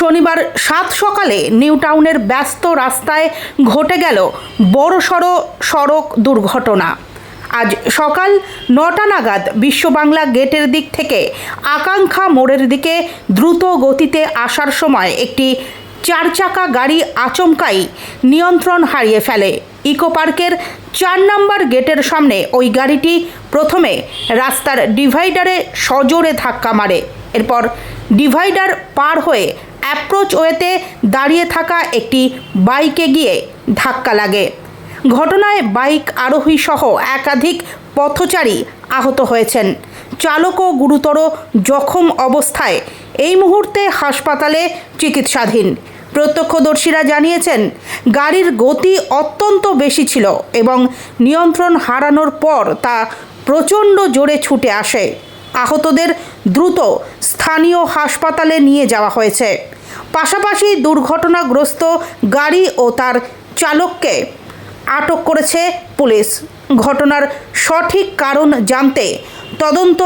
শনিবার সাত সকালে নিউ টাউনের ব্যস্ত রাস্তায় ঘটে গেল বড়সড় সড়ক দুর্ঘটনা। আজ সকাল নটা নাগাদ বিশ্ব বাংলা গেটের দিক থেকে আকাঙ্ক্ষা মোড়ের দিকে দ্রুত গতিতে আসার সময় একটি চার চাকা গাড়ি আচমকাই নিয়ন্ত্রণ হারিয়ে ফেলে। ইকো পার্কের চার নম্বর গেটের সামনে ওই গাড়িটি প্রথমে রাস্তার ডিভাইডারে সজোরে ধাক্কা মারে। এরপর ডিভাইডার পার হয়ে অ্যাপ্রোচ ওয়েতে দাঁড়িয়ে থাকা একটি বাইকে গিয়ে ধাক্কা লাগে। ঘটনায় বাইক আরোহী সহ একাধিক পথচারী আহত হয়েছেন। চালকও গুরুতর জখম অবস্থায় এই মুহূর্তে হাসপাতালে চিকিৎসাধীন। প্রত্যক্ষদর্শীরা জানিয়েছেন, গাড়ির গতি অত্যন্ত বেশি ছিল এবং নিয়ন্ত্রণ হারানোর পর তা প্রচণ্ড জোরে ছুটে আসে। আহতদের দ্রুত স্থানীয় হাসপাতালে নিয়ে যাওয়া হয়েছে। পাশাপাশি দুর্ঘটনাগ্রস্ত গাড়ি ও তার চালককে আটক করেছে পুলিশ। ঘটনার সঠিক কারণ জানতে তদন্ত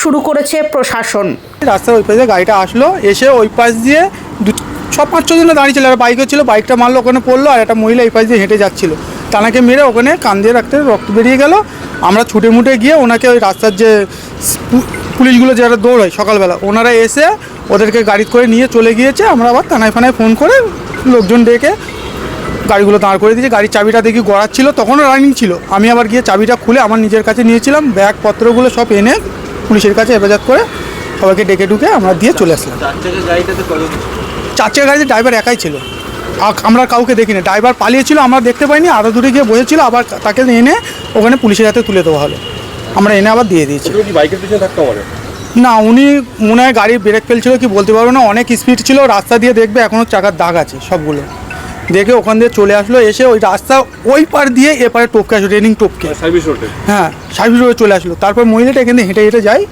শুরু করেছে প্রশাসন। রাস্তার ওই পাশে গাড়িটা আসলো, এসে ওই পাশ দিয়ে ছ পাঁচ ছজন দাঁড়িয়ে ছিল আর বাইকও ছিল, বাইকটা মারলো, ওখানে পড়ল, আর একটা মহিলা এই পাশ দিয়ে হেঁটে যাচ্ছিল। তানাকে মেরে ওখানে কান দিয়ে রাখতে রক্ত বেরিয়ে গেল আমরা ছুটে মুটে গিয়ে ওনাকে ওই রাস্তার যে পুলিশগুলো যারা দৌড়ায় সকালবেলা ওনারা এসে ওদেরকে গাড়ি করে নিয়ে চলে গিয়েছে। আমরা আবার থানায় ফানায় ফোন করে লোকজন ডেকে গাড়িগুলো দাঁড় করে দিয়েছে। গাড়ির চাবিটা দেখি গড়াচ্ছিল তখনও রানিং ছিল। আমি আবার গিয়ে চাবিটা খুলে আমার নিজের কাছে নিয়েছিলাম। ব্যাগপত্রগুলো সব এনে পুলিশের কাছে হেফাজত করে সবাইকে ডেকে ডুকে আমরা দিয়ে চলে আসলাম। চার চার গাড়িতে ড্রাইভার একাই ছিল। আমরা কাউকে দেখিনি। ড্রাইভার পালিয়েছিল আমরা দেখতে পাইনি। আরও দূরে গিয়ে বসেছিল আবার তাকে এনে ওখানে পুলিশের হাতে তুলে দেওয়া হলো। আমরা এনে আবার দিয়ে দিয়েছি। বাইকের পিছনে না উনি মনে হয় গাড়ি ব্রেক ফেলছিল কি বলতে পারব না অনেক স্পিড ছিল রাস্তা দিয়ে দেখবে এখনও চাকার দাগ আছে সবগুলো। দেখে ওখান দিয়ে চলে আসলো এসে ওই রাস্তা ওই পার দিয়ে এপারে টপকে আসলো রেনিং টপকে। সার্ভিস রোডে হ্যাঁ সার্ভিস রোডে চলে আসলো। তারপর মহিলাটা এখানে হেঁটে হেঁটে যায়।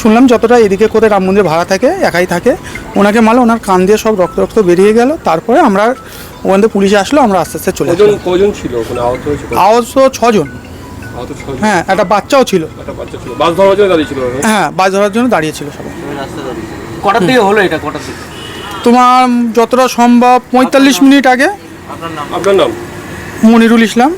শুনলাম যতটা এদিকে কোথায় রাম মন্দির ভাড়া থাকে একাই থাকে। ওনাকে মারলো ওনার কান দিয়ে সব রক্ত রক্ত বেরিয়ে গেল। তারপরে আমরা ওখান থেকে পুলিশে আসলো আমরা আস্তে আস্তে চলে কজন ছিল আহত ছজন। হ্যাঁ একটা বাচ্চাও ছিল। একটা বাচ্চা ছিল। বাস ধরার জন্য দাঁড়িয়ে হ্যাঁ বাস ধরার জন্য দাঁড়িয়েছিল সবাই। কটার দিকে হলো এটা? কটার দিকে? তোমার যতটা সম্ভব পঁয়তাল্লিশ মিনিট আগে আপনার নাম? মনিরুল ইসলাম।